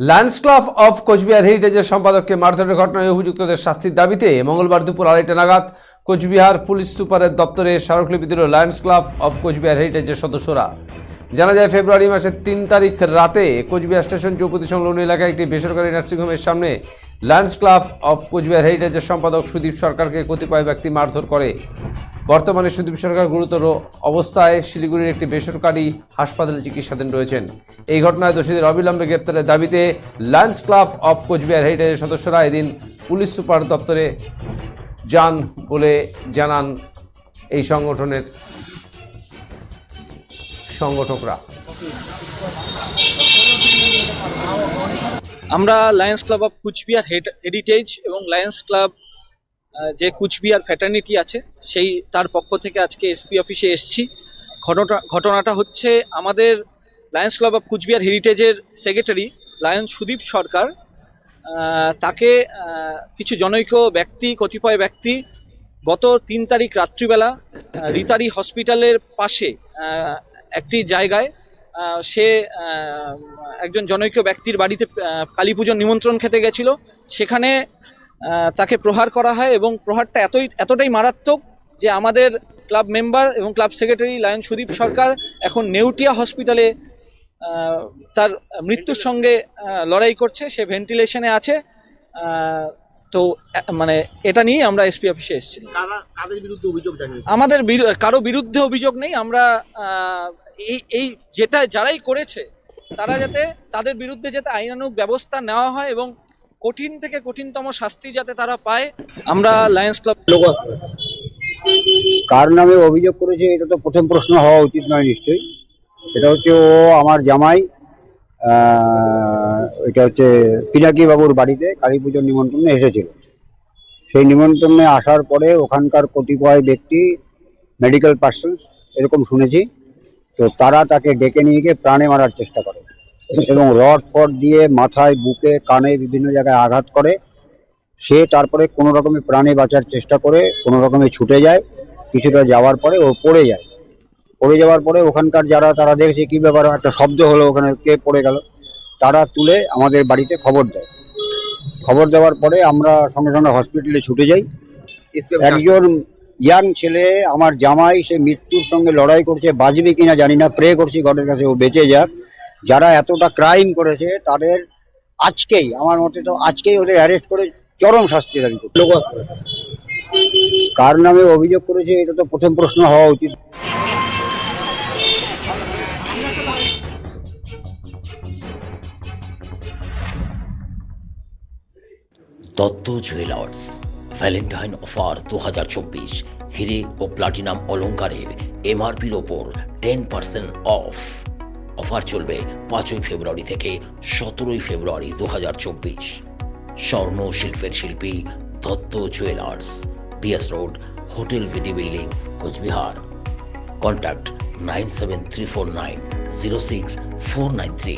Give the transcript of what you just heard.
Lions club of Coochbehar হেরিটেজের সম্পাদককে মারধরের ঘটনায় অভিযুক্তদের শাস্তির দাবিতে মঙ্গলবার দুপুর আড়াইটা নাগাদ কোচবিহার পুলিশ সুপারের দপ্তরে স্মারকলিপি দিল লায়ন্স ক্লাব অফ কোচবিহার হেরিটেজের সদস্যরা। জানা যায়, ফেব্রুয়ারি মাসের তিন তারিখ রাতে কোচবিহার স্টেশন চৌপতি সংলগ্ন এলাকায় একটি বেসরকারি নার্সিংহোমের সামনে লায়ন্স ক্লাব অফ কোচবিহার হেরিটেজের সম্পাদক সুদীপ সরকারকে কতিপয় ব্যক্তি মারধর করে। বর্তমানে সুদীপ সরকার গুরুতর অবস্থায় শিলিগুড়ির একটি বেসরকারি হাসপাতালে চিকিৎসাধীন রয়েছেন। এই ঘটনায় দোষীদের অবিলম্বে গ্রেপ্তারের দাবিতে লায়ন্স ক্লাব অফ কোচবিহার হেরিটেজের সদস্যরা এদিন পুলিশ সুপার দপ্তরে যান বলে জানান এই সংগঠনের সংগঠকরা। আমরা lions club of Coochbehar heritage এবং লায়ন্স ক্লাব যে কুচবিহার ফ্যাটার্নিটি আছে, সেই, তার পক্ষ থেকে আজকে এসপি অফিসে এসছি। ঘটনা, ঘটনাটা হচ্ছে আমাদের লায়ন্স ক্লাব অফ কুচবিহার হেরিটেজের সেক্রেটারি লায়ন সুদীপ সরকার তাকে কিছু জনৈক ব্যক্তি, কতিপয় ব্যক্তি গত তিন তারিখ রাত্রিবেলা রিতারি হসপিটালের পাশে একটি জায়গায় সে একজন জনৈক ব্যক্তির বাড়িতে কালী পুজোর নিমন্ত্রণ খেতে গেছিল। সেখানে তাকে প্রহার করা হয় এবং প্রহারটা এতই এতটাই মারাত্মক যে আমাদের ক্লাব মেম্বার এবং club secretary lion Sudip Sarkar এখন নেউটিয়া হসপিটালে তার মৃত্যুর সঙ্গে লড়াই করছে সে ভেন্টিলেশনে আছে। তো মানে এটা নিয়ে আমরা এসপি অফিসে এসেছিলাম জানিয়েছে? আমাদের কারও বিরুদ্ধে অভিযোগ নেই। আমরা এই এই যেটা যারাই করেছে তারা যাতে তাদের বিরুদ্ধে যাতে আইনানুগ ব্যবস্থা নেওয়া হয় এবং কঠিন থেকে কঠিনতম শাস্তি যাতে তারা পায়, আমরা লায়ন্স ক্লাব কার নামে অভিযোগ করেছে, এটা তো প্রথম প্রশ্ন হওয়া উচিত নয় নিশ্চয়ই। এটা হচ্ছে ও আমার জামাই এটা হচ্ছে পিনাকি বাবুর বাড়িতে কালী পুজোর নিমন্ত্রণে এসেছিল। সেই নিমন্ত্রণে আসার পরে ওখানকার কতিপয় ব্যক্তি মেডিকেল পার্সনস এরকম শুনেছি। তো তারা তাকে ডেকে নিয়ে গিয়ে প্রাণে মারার চেষ্টা করে। এবং রড ফড দিয়ে মাথায় বুকে কানে বিভিন্ন জায়গায় আঘাত করে। সে তারপরে কোনো রকমে প্রাণে বাঁচার চেষ্টা করে কোনো রকমে ছুটে যায় কিছুটা যাওয়ার পরে ও পড়ে যায়। পড়ে যাওয়ার পরে ওখানকার যারা তারা দেখছে কি ব্যাপার একটা শব্দ হলো ওখানে কে পড়ে গেল। তারা তুলে আমাদের বাড়িতে খবর দেয়। খবর দেওয়ার পরে আমরা সঙ্গে সঙ্গে হসপিটালে ছুটে যাই। একজন ইয়াং ছেলে আমার জামাই সে মৃত্যুর সঙ্গে লড়াই করছে বাঁচবে কিনা জানি না প্রে করছি ঘরের কাছে ও বেঁচে যাক। যারা এতটা ক্রাইম করেছে, তাদের আজকেই, আমার মতে তো আজকেই ওদের অ্যারেস্ট করে চরম শাস্তি দাবি করছে। কার নামে অভিযোগ করেছে, এটা তো প্রথম প্রশ্ন হওয়া উচিত। দত্ত জুয়েলার্স ভ্যালেন্টাইন অফার দু হাজার চব্বিশ, হিরে ও প্লাটিনাম অলংকারের এমআরপির ওপর টেন পার্সেন্ট অফ অফার চলবে পাঁচই ফেব্রুয়ারি থেকে সতেরোই ফেব্রুয়ারি দু হাজার চব্বিশ। স্বর্ণ শিল্পের শিল্পী Dutta jewellers, BS road, hotel VD building, Coochbehar. Contact nine seven three four nine zero six four nine three.